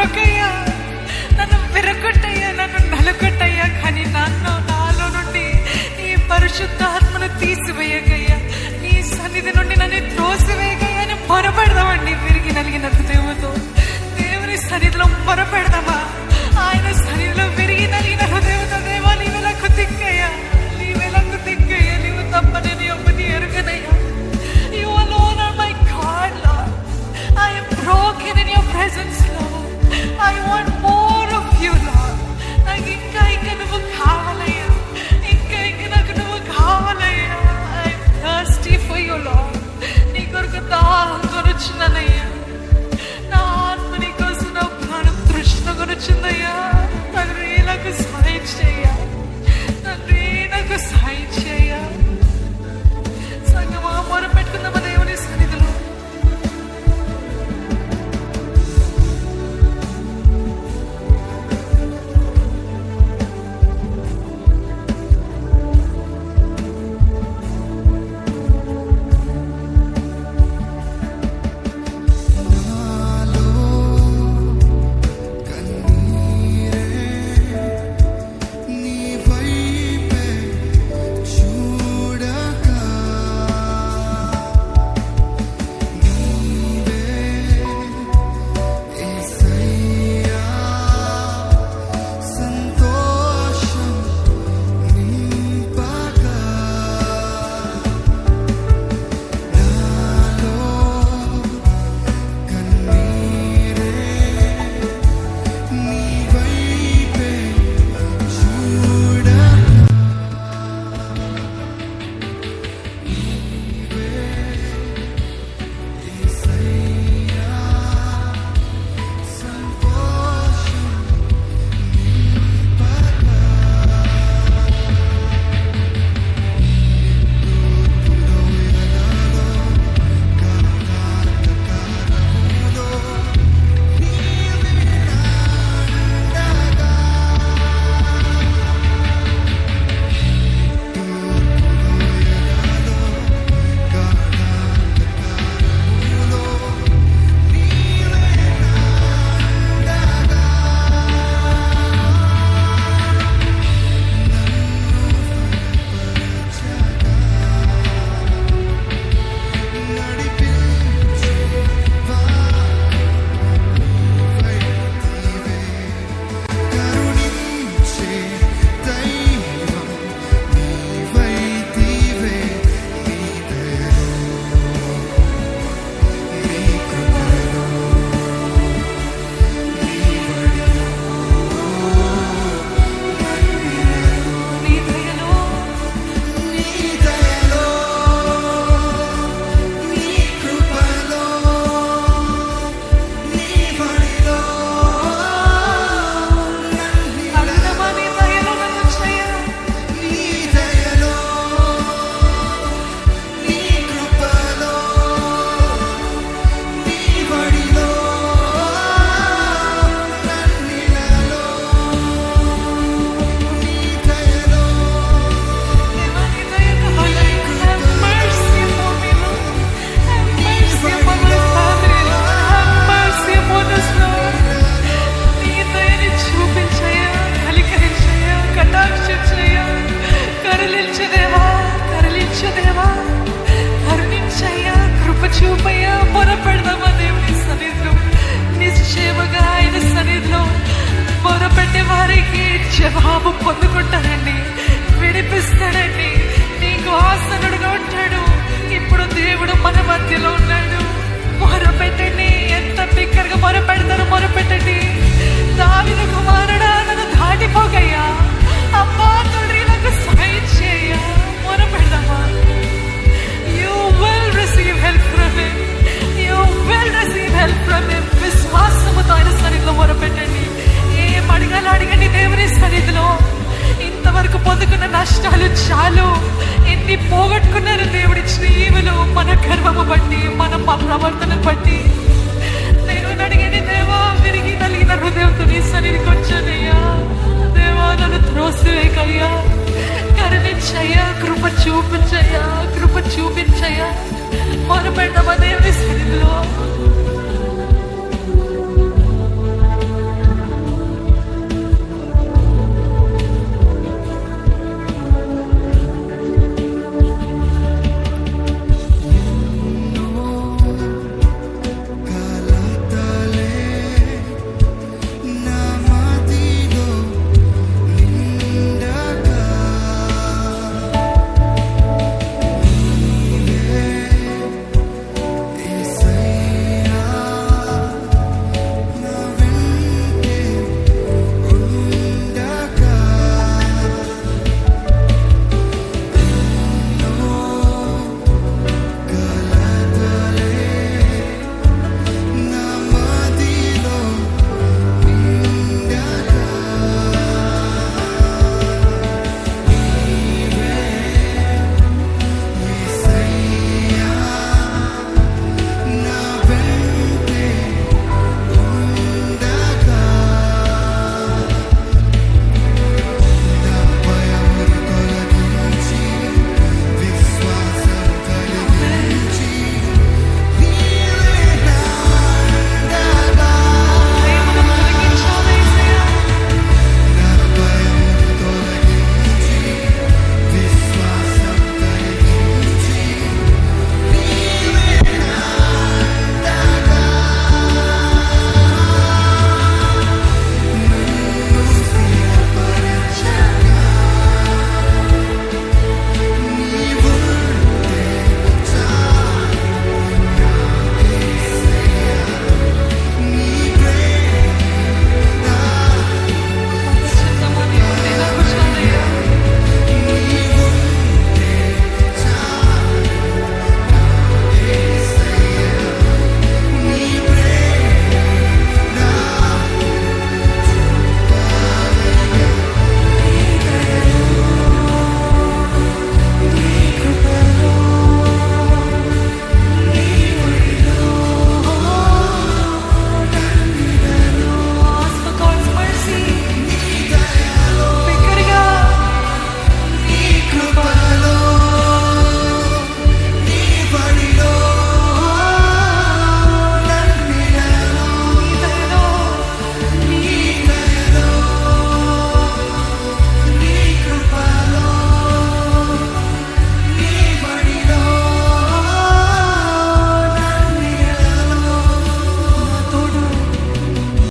Pero que I want. వారికి జవాబు పొందుకుంటాడండి విడిపిస్తాడండి. నీకు ఆసనుడుగా ఉంటాడు ఇప్పుడు దేవుడు మన మధ్యలో ఉన్నాడు. మొరపెట్టండి. ఎంత బిక్కరగా మొరపెడతారు మొరపెట్టండి. పొందుకున్న నష్టాలు చాలు. ఎన్ని పోగొట్టుకున్నారు దేవుడి ఈమెలు మన గర్వము బట్టి మన ప్రవర్తన బట్టి. నేను అడిగేది దేవా విరిగి కలిగిన హృదయంతో నీ సన్నిధికి వచ్చానయ్యా. దేవా నన్ను త్రోసివేకయ్యా కరుణించయ్యా కృప చూపించయ్యా కృప చూపించయ్యా. మొరపెడతామా దేవుని సన్నిధిలో?